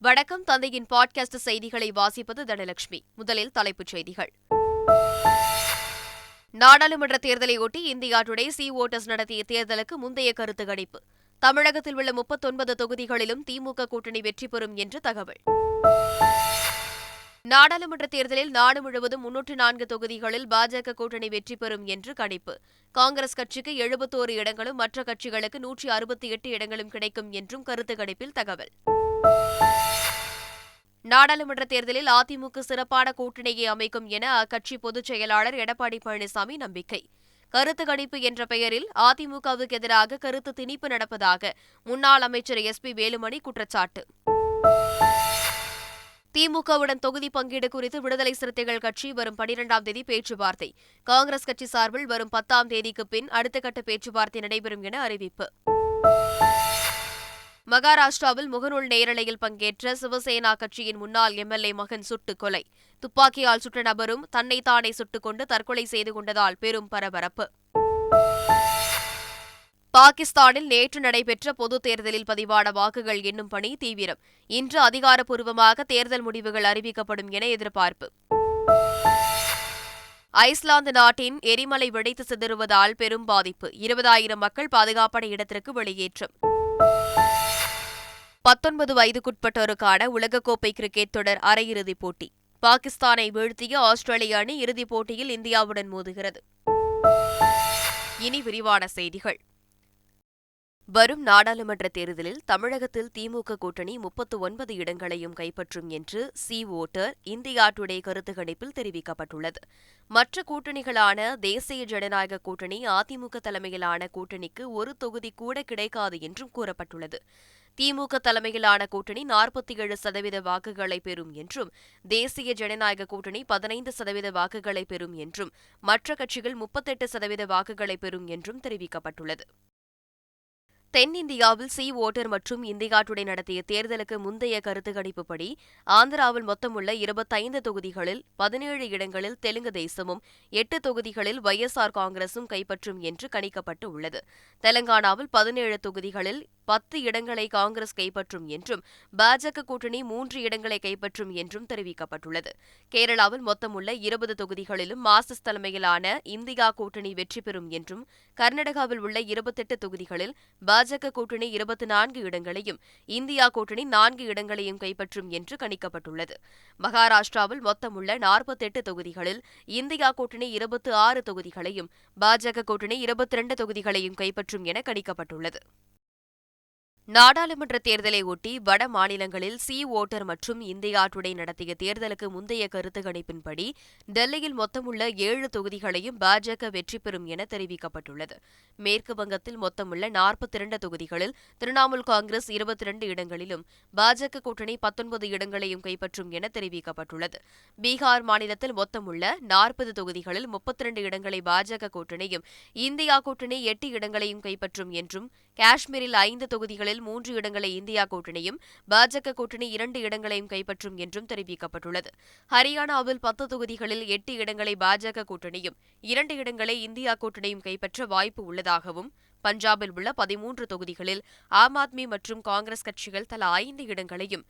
வணக்கம். தந்தையின் பாட்காஸ்ட் செய்திகளை வாசிப்பது தனலட்சுமி. முதலில் தலைப்புச் செய்திகள். நாடாளுமன்ற தேர்தலையொட்டி இந்தியா டுடே சி ஓட்டஸ் நடத்திய தேர்தலுக்கு முந்தைய கருத்து கணிப்பு. தமிழகத்தில் உள்ள முப்பத்தொன்பது தொகுதிகளிலும் திமுக கூட்டணி வெற்றி பெறும் என்று தகவல். நாடாளுமன்ற தேர்தலில் நாடு முழுவதும் முன்னூற்று நான்கு தொகுதிகளில் பாஜக கூட்டணி வெற்றி பெறும் என்று கணிப்பு. காங்கிரஸ் கட்சிக்கு எழுபத்தோரு இடங்களும் மற்ற கட்சிகளுக்கு நூற்றி அறுபத்தி எட்டு இடங்களும் கிடைக்கும் என்றும் கருத்து கணிப்பில் தகவல். நாடாளுமன்ற தேர்தலில் அதிமுக சிறப்பான கூட்டணியை அமைக்கும் என அக்கட்சி பொதுச் செயலாளர் எடப்பாடி பழனிசாமி நம்பிக்கை. கருத்து கணிப்பு என்ற பெயரில் அதிமுகவுக்கு எதிராக கருத்து திணிப்பு நடப்பதாக முன்னாள் அமைச்சர் எஸ் பி வேலுமணி குற்றச்சாட்டு. திமுகவுடன் தொகுதி பங்கீடு குறித்து விடுதலை சிறுத்தைகள் கட்சி வரும் பனிரெண்டாம் தேதி பேச்சுவார்த்தை. காங்கிரஸ் கட்சி சார்பில் வரும் பத்தாம் தேதிக்கு பின் அடுத்த கட்ட பேச்சுவார்த்தை நடைபெறும் என அறிவிப்பு. மகாராஷ்டிராவில் முகநூல் நேரலையில் பங்கேற்ற சிவசேனா கட்சியின் முன்னாள் எம்எல்ஏ மகன் சுட்டுக் கொலை. துப்பாக்கியால் சுட்ட நபரும் தன்னைத்தானே சுட்டுக் கொண்டு தற்கொலை செய்து கொண்டதால் பெரும் பரபரப்பு. பாகிஸ்தானில் நேற்று நடைபெற்ற பொதுத் தேர்தலில் பதிவான வாக்குகள் எண்ணும் பணி தீவிரம். இன்று அதிகாரப்பூர்வமாக தேர்தல் முடிவுகள் அறிவிக்கப்படும் என எதிர்பார்ப்பு. ஐஸ்லாந்து நாட்டின் எரிமலை வெடித்து சிதறுவதால் பெரும் பாதிப்பு. இருபதாயிரம் மக்கள் பாதுகாப்பான இடத்திற்கு வெளியேற்றம். பத்தொன்பது வயதுக்குட்பட்டோருக்கான உலகக்கோப்பை கிரிக்கெட் தொடர் அரையிறுதிப் போட்டி. பாகிஸ்தானை வீழ்த்திய ஆஸ்திரேலிய அணி இறுதிப் போட்டியில் இந்தியாவுடன் மோதுகிறது. இனி விரிவான செய்திகள். வரும் நாடாளுமன்ற தேர்தலில் தமிழகத்தில் திமுக கூட்டணி முப்பத்து ஒன்பது இடங்களையும் கைப்பற்றும் என்று சி ஓட்டர் இந்தியா டுடே கருத்து கணிப்பில் தெரிவிக்கப்பட்டுள்ளது. மற்ற கூட்டணிகளான தேசிய ஜனநாயக கூட்டணி அதிமுக தலைமையிலான கூட்டணிக்கு ஒரு தொகுதி கூட கிடைக்காது என்றும் கூறப்பட்டுள்ளது. திமுக தலைமையிலான கூட்டணி நாற்பத்தி ஏழு சதவீத வாக்குகளை பெறும் என்றும் தேசிய ஜனநாயக கூட்டணி பதினைந்து சதவீத வாக்குகளை பெறும் என்றும் மற்ற கட்சிகள் முப்பத்தெட்டு சதவீத வாக்குகளை பெறும் என்றும் தெரிவிக்கப்பட்டுள்ளது. தென்னிந்தியாவில் சி ஓட்டர் மற்றும் இந்தியா டுடே நடத்திய தேர்தலுக்கு முந்தைய கருத்து கணிப்புப்படி ஆந்திராவில் மொத்தமுள்ள இருபத்தைந்து தொகுதிகளில் பதினேழு இடங்களில் தெலுங்கு தேசமும் எட்டு தொகுதிகளில் ஒய்எஸ்ஆர் காங்கிரசும் கைப்பற்றும் என்று கணிக்கப்பட்டு உள்ளது தெலங்கானாவில் பதினேழு தொகுதிகளில் பத்து இடங்களை காங்கிரஸ் கைப்பற்றும் என்றும் பாஜக கூட்டணி மூன்று இடங்களை கைப்பற்றும் என்றும் தெரிவிக்கப்பட்டுள்ளது. கேரளாவில் மொத்தமுள்ள இருபது தொகுதிகளிலும் மார்க்சிஸ்ட் தலைமையிலான இந்தியா கூட்டணி வெற்றி பெறும் என்றும் கர்நாடகாவில் உள்ள இருபத்தெட்டு தொகுதிகளில் பாஜக கூட்டணி இருபத்தி நான்கு இடங்களையும் இந்தியா கூட்டணி நான்கு இடங்களையும் கைப்பற்றும் என்று கணிக்கப்பட்டுள்ளது. மகாராஷ்டிராவில் மொத்தமுள்ள நாற்பத்தெட்டு தொகுதிகளில் இந்தியா கூட்டணி இருபத்தி ஆறு தொகுதிகளையும் பாஜக கூட்டணி இருபத்தி இரண்டு தொகுதிகளையும் கைப்பற்றும் என கணிக்கப்பட்டுள்ளது. நாடாளுமன்ற தேர்தலை ஒட்டி வட மாநிலங்களில் சி ஓட்டர் மற்றும் இந்தியா டுடே நடத்திய தேர்தலுக்கு முந்தைய கருத்து கணிப்பின்படி டெல்லியில் மொத்தமுள்ள ஏழு தொகுதிகளையும் பாஜக வெற்றி பெறும் என தெரிவிக்கப்பட்டுள்ளது. மேற்கு வங்கத்தில் மொத்தமுள்ள நாற்பத்தி இரண்டு தொகுதிகளில் திரிணாமுல் காங்கிரஸ் இருபத்தி இரண்டு இடங்களிலும் பாஜக கூட்டணி பத்தொன்பது இடங்களையும் கைப்பற்றும் என தெரிவிக்கப்பட்டுள்ளது. பீகார் மாநிலத்தில் மொத்தமுள்ள நாற்பது தொகுதிகளில் முப்பத்தி இரண்டு இடங்களை பாஜக கூட்டணியும் இந்தியா கூட்டணி எட்டு இடங்களையும் கைப்பற்றும் என்றும் காஷ்மீரில் ஐந்து தொகுதிகளில் தொகுதிகளில் மூன்று இடங்களை இந்தியா கூட்டணியும் பாஜக கூட்டணி இரண்டு இடங்களையும் கைப்பற்றும் என்றும் தெரிவிக்கப்பட்டுள்ளது. ஹரியானாவில் பத்து தொகுதிகளில் எட்டு இடங்களை பாஜக கூட்டணியும் இரண்டு இடங்களை இந்தியா கூட்டணியும் கைப்பற்ற வாய்ப்பு உள்ளதாகவும் பஞ்சாபில் உள்ள பதிமூன்று தொகுதிகளில் ஆம் ஆத்மி மற்றும் காங்கிரஸ் கட்சிகள் தலா ஐந்து இடங்களையும்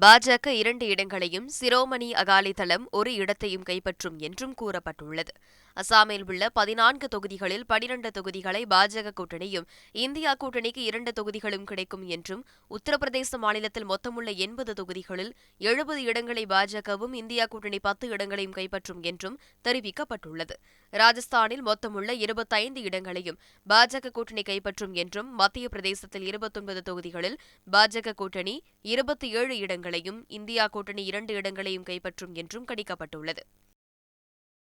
பாஜக இரண்டு இடங்களையும் சிரோமணி அகாலிதளம் ஒரு இடத்தையும் கைப்பற்றும் என்றும் கூறப்பட்டுள்ளது. அசாமில் உள்ள பதினான்கு தொகுதிகளில் பனிரண்டு தொகுதிகளை பாஜக கூட்டணியும் இந்தியா கூட்டணிக்கு இரண்டு தொகுதிகளும் கிடைக்கும் என்றும் உத்தரப்பிரதேச மாநிலத்தில் மொத்தமுள்ள எண்பது தொகுதிகளில் எழுபது இடங்களை பாஜகவும் இந்தியா கூட்டணி பத்து இடங்களையும் கைப்பற்றும் என்றும் தெரிவிக்கப்பட்டுள்ளது. ராஜஸ்தானில் மொத்தமுள்ள இருபத்தைந்து இடங்களையும் பாஜக கூட்டணி கைப்பற்றும் என்றும் மத்திய பிரதேசத்தில் இருபத்தொன்பது தொகுதிகளில் பாஜக கூட்டணி இருபத்தி ஏழு இடங்களையும் இந்தியா கூட்டணி இரண்டு இடங்களையும் கைப்பற்றும் என்றும் கணிக்கப்பட்டுள்ளது.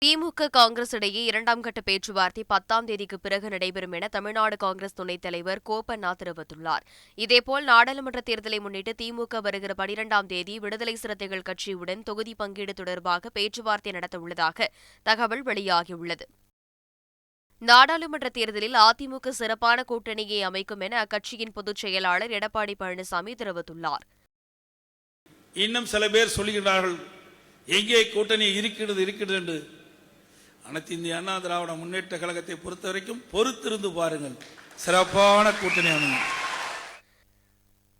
திமுக காங்கிரஸ் இடையே இரண்டாம் கட்ட பேச்சுவார்த்தை பத்தாம் தேதிக்கு பிறகு நடைபெறும் என தமிழ்நாடு காங்கிரஸ் துணைத் தலைவர் கோபண்ணா தெரிவித்துள்ளார். இதேபோல் நாடாளுமன்ற தேர்தலை முன்னிட்டு திமுக வருகிற பனிரெண்டாம் தேதி விடுதலை சிறுத்தைகள் கட்சியுடன் தொகுதி பங்கீடு தொடர்பாக பேச்சுவார்த்தை நடத்த உள்ளதாக தகவல் வெளியாகியுள்ளது. நாடாளுமன்ற தேர்தலில் அதிமுக சிறப்பான கூட்டணியை அமைக்கும் என அக்கட்சியின் பொதுச் செயலாளர் எடப்பாடி பழனிசாமி தெரிவித்துள்ளார். இன்னும் சில பேர் சொல்கிறார்கள் எங்கே கூட்டணி இருக்கிறது இருக்கிறது என்று. அனைத்து இந்திய அண்ணா திராவிட முன்னேற்ற கழகத்தை பொறுத்த வரைக்கும் பொறுத்திருந்து பாருங்கள். சிறப்பான கூட்டணி அமையும்.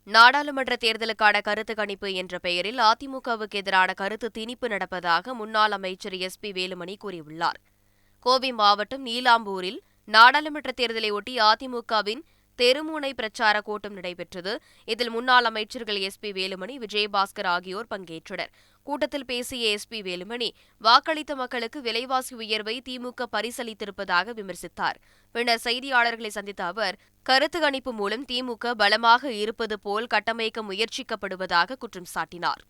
நாடாளுமன்ற தேர்தலுக்கான கருத்து கணிப்பு என்ற பெயரில் அதிமுகவுக்கு எதிரான கருத்து திணிப்பு நடப்பதாக முன்னாள் அமைச்சர் எஸ் பி வேலுமணி கூறியுள்ளார். கோவை மாவட்டம் நீலாம்பூரில் நாடாளுமன்ற தேர்தலை ஒட்டி அதிமுகவின் தெருமுனை பிரச்சார கூட்டம் நடைபெற்றது. இதில் முன்னாள் அமைச்சர்கள் எஸ் பி வேலுமணி விஜயபாஸ்கர் ஆகியோர் பங்கேற்றனர். கூட்டத்தில் பேசிய எஸ் பி வேலுமணி வாக்களித்த மக்களுக்கு விலைவாசி உயர்வை திமுக பரிசளித்திருப்பதாக விமர்சித்தார். பின்னர் செய்தியாளர்களை சந்தித்த அவர் கருத்து கணிப்பு மூலம் திமுக பலமாக இருப்பது போல் கட்டமைக்க முயற்சிக்கப்படுவதாக குற்றம் சாட்டினார்.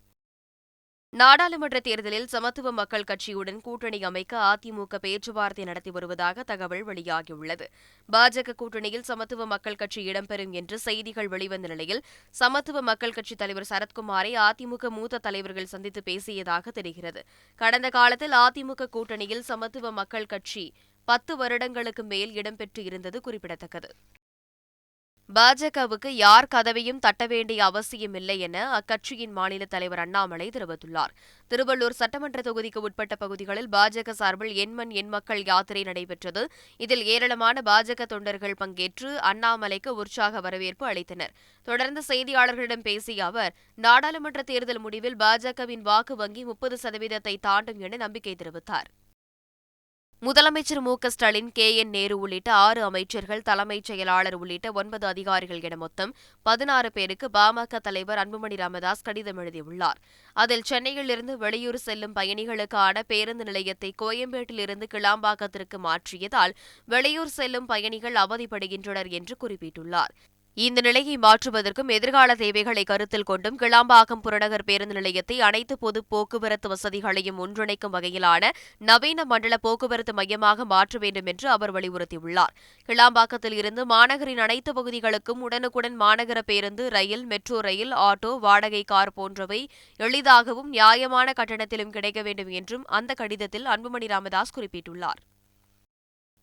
நாடாளுமன்ற தேர்தலில் சமத்துவ மக்கள் கட்சியுடன் கூட்டணி அமைக்க அதிமுக பேச்சுவார்த்தை நடத்தி வருவதாக தகவல் வெளியாகியுள்ளது. பாஜக கூட்டணியில் சமத்துவ மக்கள் கட்சி இடம்பெறும் என்று செய்திகள் வெளிவந்த நிலையில் சமத்துவ மக்கள் கட்சித் தலைவர் சரத்குமாரை அதிமுக மூத்த தலைவர்கள் சந்தித்து பேசியதாக தெரிகிறது. கடந்த காலத்தில் அதிமுக கூட்டணியில் சமத்துவ மக்கள் கட்சி பத்து வருடங்களுக்கு மேல் இடம்பெற்று இருந்தது குறிப்பிடத்தக்கது. பாஜகவுக்கு யார் கதவையும் தட்ட வேண்டிய அவசியமில்லை என அக்கட்சியின் மாநில தலைவர் அண்ணாமலை தெரிவித்துள்ளார். திருவள்ளூர் சட்டமன்ற தொகுதிக்கு உட்பட்ட பகுதிகளில் பாஜக சார்பில் எண்மண் எண் மக்கள் யாத்திரை நடைபெற்றது. இதில் ஏராளமான பாஜக தொண்டர்கள் பங்கேற்று அண்ணாமலைக்கு உற்சாக வரவேற்பு அளித்தனர். தொடர்ந்து செய்தியாளர்களிடம் பேசிய அவர் நாடாளுமன்ற தேர்தல் முடிவில் பாஜகவின் வாக்கு வங்கி முப்பது சதவீதத்தை தாண்டும் என நம்பிக்கை தெரிவித்தார். முதலமைச்சர் மு க ஸ்டாலின் கே என் நேரு உள்ளிட்ட ஆறு அமைச்சர்கள் தலைமைச் செயலாளர் உள்ளிட்ட ஒன்பது அதிகாரிகள் என மொத்தம் பதினாறு பேருக்கு பாமக தலைவர் அன்புமணி ராமதாஸ் கடிதம் எழுதியுள்ளார். அதில் சென்னையிலிருந்து வெளியூர் செல்லும் பயணிகளுக்கான பேருந்து நிலையத்தை கோயம்பேட்டிலிருந்து கிளாம்பாக்கத்திற்கு மாற்றியதால் வெளியூர் செல்லும் பயணிகள் அவதிப்படுகின்றனர் என்று குறிப்பிட்டுள்ளார். இந்த நிலையை மாற்றுவதற்கும் எதிர்கால தேவைகளை கருத்தில் கொண்டும் கிளாம்பாக்கம் புறநகர் பேருந்து நிலையத்தை அனைத்து பொது போக்குவரத்து வசதிகளையும் ஒன்றிணைக்கும் வகையிலான நவீன மண்டல போக்குவரத்து மையமாக மாற்ற வேண்டும் என்று அவர் வலியுறுத்தியுள்ளார். கிளாம்பாக்கத்தில் இருந்து மாநகரின் அனைத்து பகுதிகளுக்கும் உடனுக்குடன் மாநகர பேருந்து ரயில் மெட்ரோ ரயில் ஆட்டோ வாடகை கார் போன்றவை எளிதாகவும் நியாயமான கட்டணத்திலும் கிடைக்க வேண்டும் என்றும் அந்த கடிதத்தில் அன்புமணி ராமதாஸ் குறிப்பிட்டுள்ளார்.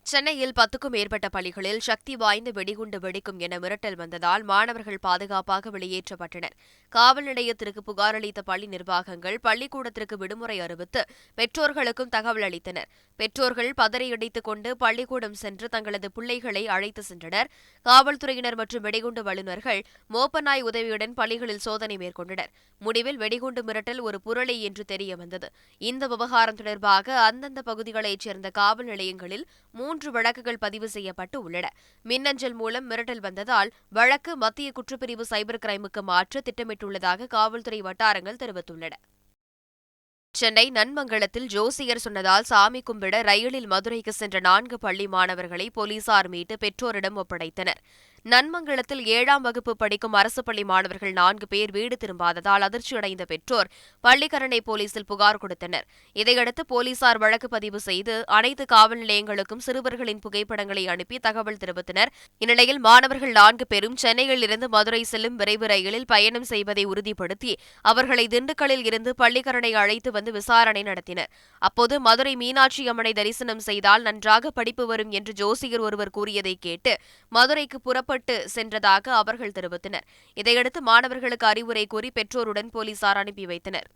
சென்னையில் பத்துக்கும் மேற்பட்ட பள்ளிகளில் சக்தி வாய்ந்த வெடிகுண்டு வெடிக்கும் என மிரட்டல் வந்ததால் மாணவர்கள் பாதுகாப்பாக வெளியேற்றப்பட்டனர். காவல் நிலையத்திற்கு புகார் அளித்த பள்ளி நிர்வாகங்கள் பள்ளிக்கூடத்திற்கு விடுமுறை அறிவித்து பெற்றோர்களுக்கும் தகவல் அளித்தனர். பெற்றோர்கள் பதறியடித்துக் கொண்டு பள்ளிக்கூடம் சென்று தங்களது பிள்ளைகளை அழைத்து சென்றனர். காவல்துறையினர் மற்றும் வெடிகுண்டு வல்லுநர்கள் மோப்பநாய் உதவியுடன் பள்ளிகளில் சோதனை மேற்கொண்டனர். முடிவில் வெடிகுண்டு மிரட்டல் ஒரு புரளி என்று தெரியவந்தது. இந்த விவகாரம் தொடர்பாக அந்தந்த பகுதிகளைச் சேர்ந்த காவல் நிலையங்களில் மூன்று வழக்குகள் பதிவு செய்யப்பட்டு உள்ளன. மின்னஞ்சல் மூலம் மிரட்டல் வந்ததால் வழக்கு மத்திய குற்றப்பிரிவு சைபர் கிரைமுக்கு மாற்ற திட்டமிட்டுள்ளதாக காவல்துறை வட்டாரங்கள் தெரிவித்துள்ளன. சென்னை நன்மங்கலத்தில் ஜோசியர் சொன்னதால் சாமி கும்பிட ரயிலில் மதுரைக்கு சென்ற நான்கு பள்ளி மாணவர்களை போலீசார் மீட்டு பெற்றோரிடம் ஒப்படைத்தனர். நன்மங்கலத்தில் ஏழாம் வகுப்பு படிக்கும் அரசு பள்ளி மாணவர்கள் நான்கு பேர் வீடு திரும்பாததால் அதிர்ச்சியடைந்த பெற்றோர் பள்ளிக்கரணை போலீசில் புகார் கொடுத்தனர். இதையடுத்து போலீசார் வழக்கு பதிவு செய்து அனைத்து காவல் நிலையங்களுக்கும் சிறுவர்களின் புகைப்படங்களை அனுப்பி தகவல் தெரிவித்தனர். இந்நிலையில் மாணவர்கள் நான்கு பேரும் சென்னையில் இருந்து மதுரை செல்லும் விரைவு ரயிலில் பயணம் செய்வதை உறுதிப்படுத்தி அவர்களை திண்டுக்கல்லில் இருந்து பள்ளிக்கரணை அழைத்து வந்து விசாரணை நடத்தினர். அப்போது மதுரை மீனாட்சி அம்மனை தரிசனம் செய்தால் நன்றாக படிப்பு வரும் என்று ஜோசியர் ஒருவர் கூறியதை கேட்டு மதுரைக்கு புறப்பட்டு சென்றதாக அவர்கள் தெரிவித்தனர். இதையடுத்து மாணவர்களுக்கு அறிவுரை கூறி பெற்றோருடன் போலீசார் அனுப்பி வைத்தனர்.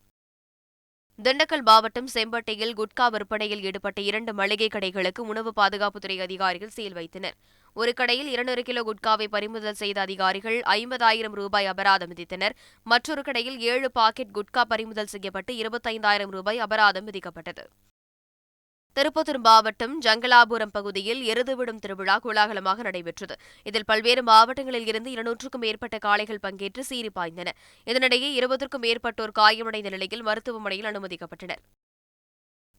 திண்டுக்கல் மாவட்டம் செம்பட்டையில் குட்கா விற்பனையில் ஈடுபட்ட இரண்டு மளிகை கடைகளுக்கு உணவு பாதுகாப்புத்துறை அதிகாரிகள் சீல் வைத்தனர். ஒரு கடையில் இருநூறு கிலோ குட்காவை பறிமுதல் செய்த அதிகாரிகள் ஐம்பதாயிரம் ரூபாய் அபராதம் விதித்தனர். மற்றொரு கடையில் ஏழு பாக்கெட் குட்கா பறிமுதல் செய்யப்பட்டு இருபத்தைந்தாயிரம் ரூபாய் அபராதம் விதிக்கப்பட்டது. திருப்பத்தூர் மாவட்டம் ஜங்கலாபுரம் பகுதியில் எருதுவிடும் திருவிழா கோலாகலமாக நடைபெற்றது. இதில் பல்வேறு மாவட்டங்களில் இருந்து இருநூற்றுக்கும் மேற்பட்ட காளைகள் பங்கேற்று சீறி பாய்ந்தன. இதனிடையே இருபதற்கும் மேற்பட்டோர் காயமடைந்த நிலையில் மருத்துவமனையில் அனுமதிக்கப்பட்டனர்.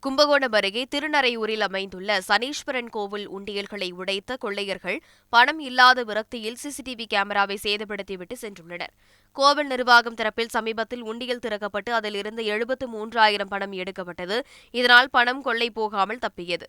கும்பகோணம் அருகே திருநறையூரில் அமைந்துள்ள சனீஸ்வரன் கோவில் உண்டியல்களை உடைத்த கொள்ளையர்கள் பணம் இல்லாத விரக்தியில் சிசிடிவி கேமராவை சேதப்படுத்திவிட்டு சென்றுள்ளனர். கோவில் நிர்வாகம் தரப்பில் சமீபத்தில் உண்டியல் திறக்கப்பட்டு அதில் இருந்து எழுபத்து மூன்றாயிரம் பணம் எடுக்கப்பட்டது. இதனால் பணம் கொள்ளை போகாமல் தப்பியது.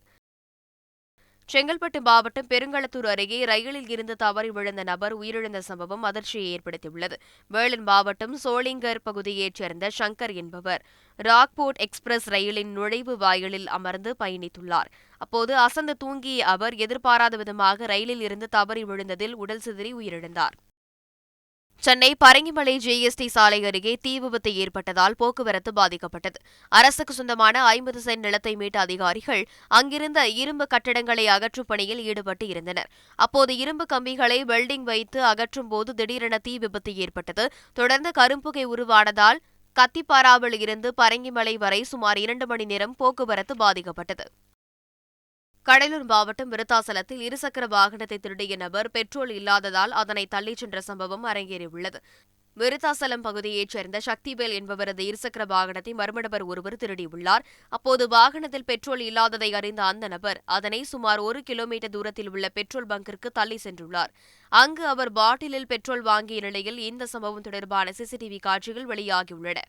செங்கல்பட்டு மாவட்டம் பெருங்களத்தூர் அருகே ரயிலில் இருந்து தவறி விழுந்த நபர் உயிரிழந்த சம்பவம் அதிர்ச்சியை ஏற்படுத்தியுள்ளது. வேலூர் மாவட்டம் சோளிங்கர் பகுதியைச் சேர்ந்த சங்கர் என்பவர் ராக்போர்ட் எக்ஸ்பிரஸ் ரயிலின் நுழைவு வாயிலில் அமர்ந்து பயணித்துள்ளார். அப்போது அசந்து தூங்கிய அவர் எதிர்பாராத விதமாக ரயிலில் இருந்து தவறி விழுந்ததில் உடல் சிதறி உயிரிழந்தார். சென்னை பரங்கிமலை ஜிஎஸ்டி சாலை அருகே தீ விபத்து ஏற்பட்டதால் போக்குவரத்து பாதிக்கப்பட்டது. அரசுக்கு சொந்தமான ஐம்பது சென்ட் நிலத்தை மீட்ட அதிகாரிகள் அங்கிருந்த இரும்பு கட்டடங்களை அகற்றும் பணியில் ஈடுபட்டு இருந்தனர். அப்போது இரும்பு கம்பிகளை வெல்டிங் வைத்து அகற்றும் போது திடீரென தீ விபத்து ஏற்பட்டது. தொடர்ந்து கரும்புகை உருவானதால் கத்திப்பாராவில் இருந்து பரங்கிமலை வரை சுமார் இரண்டு மணி நேரம் போக்குவரத்து பாதிக்கப்பட்டது. கடலூர் மாவட்டம் விருத்தாசலத்தில் இருசக்கர வாகனத்தை திருடிய நபர் பெட்ரோல் இல்லாததால் அதனை தள்ளிச் சென்ற சம்பவம் அரங்கேறியுள்ளது. விருத்தாசலம் பகுதியைச் சேர்ந்த சக்திவேல் என்பவரது இருசக்கர வாகனத்தை மர்ம நபர் ஒருவர் திருடியுள்ளார். அப்போது வாகனத்தில் பெட்ரோல் இல்லாததை அறிந்த அந்த நபர் அதனை சுமார் ஒரு கிலோமீட்டர் தூரத்தில் உள்ள பெட்ரோல் பங்கிற்கு தள்ளி சென்றுள்ளார். அங்கு அவர் பாட்டிலில் பெட்ரோல் வாங்கிய நிலையில் இந்த சம்பவம் தொடர்பான சிசிடிவி காட்சிகள் வெளியாகியுள்ளன.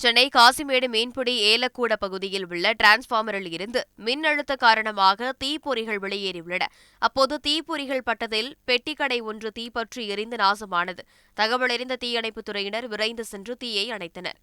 சென்னை காசிமேடு மீன்பிடி ஏலக்கூட பகுதியில் உள்ள டிரான்ஸ்பார்மரில் இருந்து மின்னழுத்த காரணமாக தீப்பொறிகள் வெளியேறியுள்ளன. அப்போது தீப்பொறிகள் பட்டதில் பெட்டிக்கடை ஒன்று தீப்பற்றி எரிந்து நாசமானது. தகவலறிந்த தீயணைப்புத் துறையினர் விரைந்து சென்று தீயை அணைத்தனர்.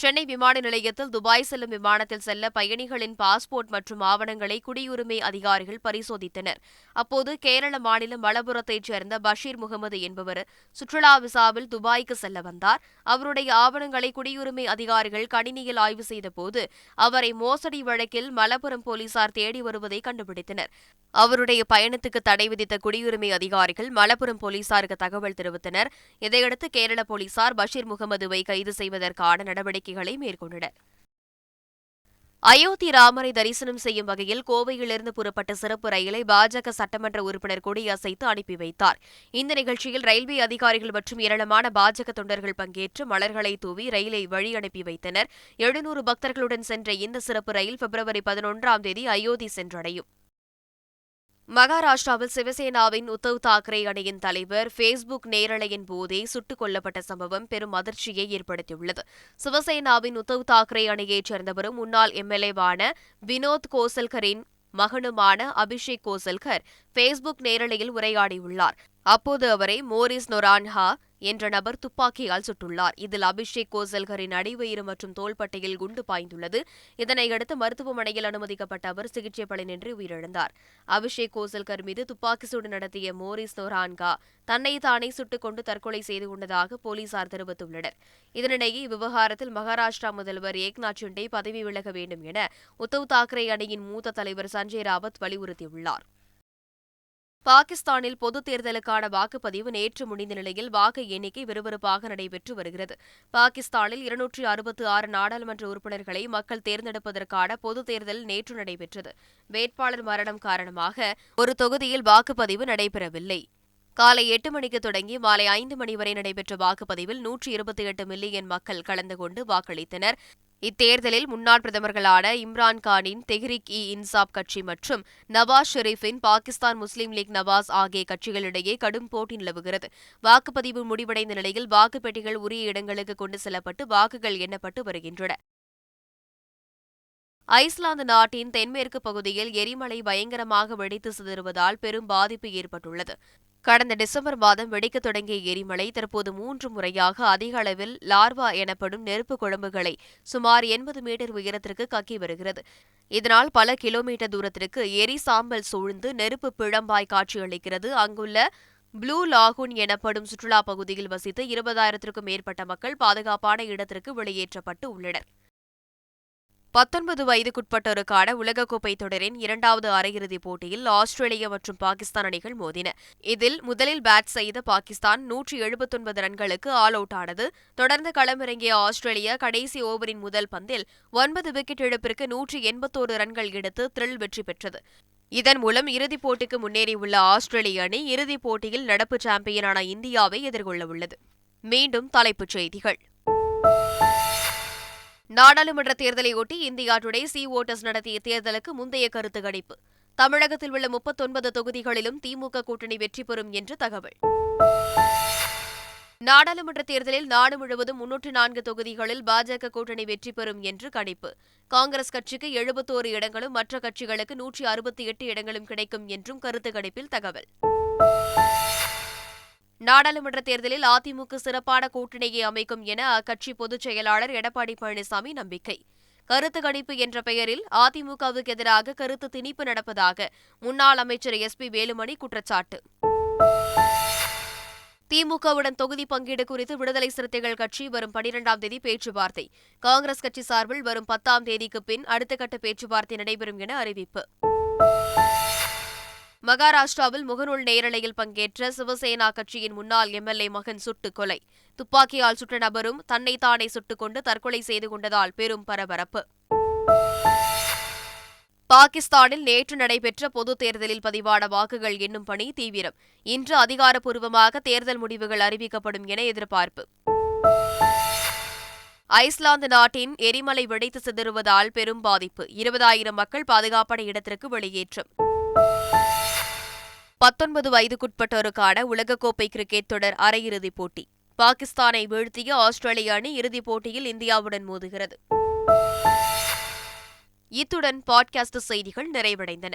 சென்னை விமான நிலையத்தில் துபாய் செல்லும் விமானத்தில் செல்ல பயணிகளின் பாஸ்போர்ட் மற்றும் ஆவணங்களை குடியுரிமை அதிகாரிகள் பரிசோதித்தனர். அப்போது கேரள மாநிலம் மலபுரத்தைச் சேர்ந்த பஷீர் முகமது என்பவர் சுற்றுலா விசாவில் துபாய்க்கு செல்ல வந்தார். அவருடைய ஆவணங்களை குடியுரிமை அதிகாரிகள் கணினியில் ஆய்வு செய்தபோது அவரை மோசடி வழக்கில் மலப்புரம் போலீசார் தேடி வருவதை கண்டுபிடித்தனர். அவருடைய பயணத்துக்கு தடை விதித்த குடியுரிமை அதிகாரிகள் மலப்புரம் போலீசாருக்கு தகவல் தெரிவித்தனர். இதையடுத்து கேரள போலீசார் பஷீர் முகமதுவை கைது செய்வதற்கான நடவடிக்கை நடவடிக்கைகளை மேற்கொண்டனர். அயோத்தி ராமரை தரிசனம் செய்யும் வகையில் கோவையிலிருந்து புறப்பட்ட சிறப்பு ரயிலை பாஜக சட்டமன்ற உறுப்பினர் கொடியசைத்து அனுப்பி வைத்தார். இந்த நிகழ்ச்சியில் ரயில்வே அதிகாரிகள் மற்றும் ஏராளமான பாஜக தொண்டர்கள் பங்கேற்று மலர்களை தூவி ரயிலை வழி அனுப்பி வைத்தனர். எழுநூறு பக்தர்களுடன் சென்ற இந்த சிறப்பு ரயில் பிப்ரவரி பதினொன்றாம் தேதி அயோத்தி சென்றடையும். மகாராஷ்டிராவில் சிவசேனாவின் உத்தவ் தாக்கரே அணியின் தலைவர் ஃபேஸ்புக் நேரலையின் போதே சுட்டுக் கொல்லப்பட்ட சம்பவம் பெரும் அதிர்ச்சியை ஏற்படுத்தியுள்ளது. சிவசேனாவின் உத்தவ் தாக்கரே அணியைச் சேர்ந்தவரும் முன்னாள் எம்எல்ஏவான வினோத் கோசல்கரின் மகனுமான அபிஷேக் கோசல்கர் ஃபேஸ்புக் நேரலையில் உரையாடியுள்ளார். அப்போது அவரை மோரிஸ் நொரான்ஹா என்ற நபர் துப்பாக்கியால் சுட்டுள்ளார். இதில் அபிஷேக் கோசல்கரின் அடிவயிறு மற்றும் தோள்பட்டையில் குண்டு பாய்ந்துள்ளது. இதனையடுத்து மருத்துவமனையில் அனுமதிக்கப்பட்ட அவர் சிகிச்சை பலனின்றி உயிரிழந்தார். அபிஷேக் கோசல்கர் மீது துப்பாக்கி சூடு நடத்திய மோரிஸ் நோரான்கா தன்னை தானே சுட்டுக் கொண்டு தற்கொலை செய்து கொண்டதாக போலீசார் தெரிவித்துள்ளனர். இதனிடையே இவ்விவகாரத்தில் மகாராஷ்டிரா முதல்வர் ஏக்நாத் ஷிண்டே பதவி விலக வேண்டும் என உத்தவ் தாக்கரே அணியின் மூத்த தலைவர் சஞ்சய் ராவத் வலியுறுத்தியுள்ளார். பாகிஸ்தானில் பொதுத் தேர்தலுக்கான வாக்குப்பதிவு நேற்று முடிந்த நிலையில் வாக்கு எண்ணிக்கை விறுவிறுப்பாக நடைபெற்று வருகிறது. பாகிஸ்தானில் இருநூற்றி அறுபத்தி ஆறு நாடாளுமன்ற உறுப்பினர்களை மக்கள் தேர்ந்தெடுப்பதற்கான பொதுத் தேர்தல் நேற்று நடைபெற்றது. வேட்பாளர் மரணம் காரணமாக ஒரு தொகுதியில் வாக்குப்பதிவு நடைபெறவில்லை. காலை எட்டு மணிக்கு தொடங்கி மாலை ஐந்து மணி வரை நடைபெற்ற வாக்குப்பதிவில் நூற்றி இருபத்தி எட்டு மில்லியன் மக்கள் கலந்து கொண்டு வாக்களித்தனர். இத்தேர்தலில் முன்னாள் பிரதமர்களான இம்ரான்கானின் தெஹ்ரிக் இ இன்சாப் கட்சி மற்றும் நவாஸ் ஷெரீஃபின் பாகிஸ்தான் முஸ்லீம் லீக் நவாஸ் ஆகிய கட்சிகளிடையே கடும் போட்டி நிலவுகிறது. வாக்குப்பதிவு முடிவடைந்த நிலையில் வாக்குப்பெட்டிகள் உரிய இடங்களுக்கு கொண்டு செல்லப்பட்டு வாக்குகள் எண்ணப்பட்டு வருகின்றன. ஐஸ்லாந்து நாட்டின் தென்மேற்கு பகுதியில் எரிமலை பயங்கரமாக வெடித்து சிதறுவதால் பெரும் பாதிப்பு ஏற்பட்டுள்ளது. கடந்த டிசம்பர் மாதம் வெடிக்கத் தொடங்கிய எரிமலை தற்போது மூன்று முறையாக அதிக அளவில் லார்வா எனப்படும் நெருப்பு குழம்புகளை சுமார் எண்பது மீட்டர் உயரத்திற்கு கக்கி வருகிறது. இதனால் பல கிலோமீட்டர் தூரத்திற்கு எரி சாம்பல் சூழ்ந்து நெருப்பு பிழம்பாய் காட்சியளிக்கிறது. அங்குள்ள ப்ளூ லாகூன் எனப்படும் சுற்றுலா பகுதியில் வசித்து இருபதாயிரத்திற்கும் மேற்பட்ட மக்கள் பாதுகாப்பான இடத்திற்கு வெளியேற்றப்பட்டு உள்ளனர். பத்தொன்பது வயதுக்குட்பட்டோருக்கான உலகக்கோப்பை தொடரின் இரண்டாவது அரையிறுதிப் போட்டியில் ஆஸ்திரேலியா மற்றும் பாகிஸ்தான் அணிகள் மோதின. இதில் முதலில் பேட் செய்த பாகிஸ்தான் நூற்றி எழுபத்தொன்பது ரன்களுக்கு ஆல் அவுட் ஆனது. தொடர்ந்து களமிறங்கிய ஆஸ்திரேலியா கடைசி ஓவரின் முதல் பந்தில் ஒன்பது விக்கெட் இழப்பிற்கு நூற்றி எண்பத்தோரு ரன்கள் எடுத்து த்ரில் வெற்றி பெற்றது. இதன் மூலம் இறுதிப் போட்டிக்கு முன்னேறியுள்ள ஆஸ்திரேலிய அணி இறுதிப் போட்டியில் நடப்பு சாம்பியனான இந்தியாவை எதிர்கொள்ளவுள்ளது மீண்டும் தலைப்புச் செய்திகள். நாடாளுமன்ற தேர்தலையொட்டி இந்தியா டுடே சி ஓட்டர்ஸ் நடத்திய தேர்தலுக்கு முந்தைய கருத்து கணிப்பு. தமிழகத்தில் உள்ள முப்பத்தொன்பது தொகுதிகளிலும் திமுக கூட்டணி வெற்றி பெறும் என்று தகவல். நாடாளுமன்ற தேர்தலில் நாடு முழுவதும் முன்னூற்று நான்கு தொகுதிகளில் பாஜக கூட்டணி வெற்றி பெறும் என்று கணிப்பு. காங்கிரஸ் கட்சிக்கு எழுபத்தோரு இடங்களும் மற்ற கட்சிகளுக்கு நூற்றி அறுபத்தி எட்டு இடங்களும் கிடைக்கும் என்றும் கருத்து கணிப்பில் தகவல். நாடாளுமன்ற தேர்தலில் அதிமுக சிறப்பான கூட்டணியை அமைக்கும் என அக்கட்சி பொதுச் செயலாளர் எடப்பாடி பழனிசாமி நம்பிக்கை. கருத்து கணிப்பு என்ற பெயரில் அதிமுகவுக்கு எதிராக கருத்து திணிப்பு நடப்பதாக முன்னாள் அமைச்சர் எஸ் பி வேலுமணி குற்றச்சாட்டு. திமுகவுடன் தொகுதி பங்கீடு குறித்து விடுதலை சிறுத்தைகள் கட்சி வரும் பனிரெண்டாம் தேதி பேச்சுவார்த்தை. காங்கிரஸ் கட்சி சார்பில் வரும் பத்தாம் தேதிக்கு பின் அடுத்த கட்ட பேச்சுவார்த்தை நடைபெறும் என அறிவிப்பு. மகாராஷ்டிராவில் முகநூல் நேரலையில் பங்கேற்ற சிவசேனா கட்சியின் முன்னாள் எம்எல்ஏ மகன் சுட்டுக் கொலை. துப்பாக்கியால் சுட்ட நபரும் தன்னைத்தானே சுட்டுக் கொண்டு தற்கொலை செய்து கொண்டதால் பெரும் பரபரப்பு. பாகிஸ்தானில் நேற்று நடைபெற்ற பொதுத் தேர்தலில் பதிவான வாக்குகள் எண்ணும் பணி தீவிரம். இன்று அதிகாரப்பூர்வமாக தேர்தல் முடிவுகள் அறிவிக்கப்படும் என எதிர்பார்ப்பு. ஐஸ்லாந்து நாட்டின் எரிமலை வெடித்து சிதறுவதால் பெரும் பாதிப்பு. இருபதாயிரம் மக்கள் பாதுகாப்பான இடத்திற்கு வெளியேற்றம். பத்தொன்பது வயதுக்குட்பட்டோருக்கான உலகக்கோப்பை கிரிக்கெட் தொடர் அரையிறுதிப் போட்டி. பாகிஸ்தானை வீழ்த்திய ஆஸ்திரேலிய அணி இறுதிப் போட்டியில் இந்தியாவுடன் மோதுகிறது. இத்துடன் பாட்காஸ்ட் செய்திகள் நிறைவடைந்தன.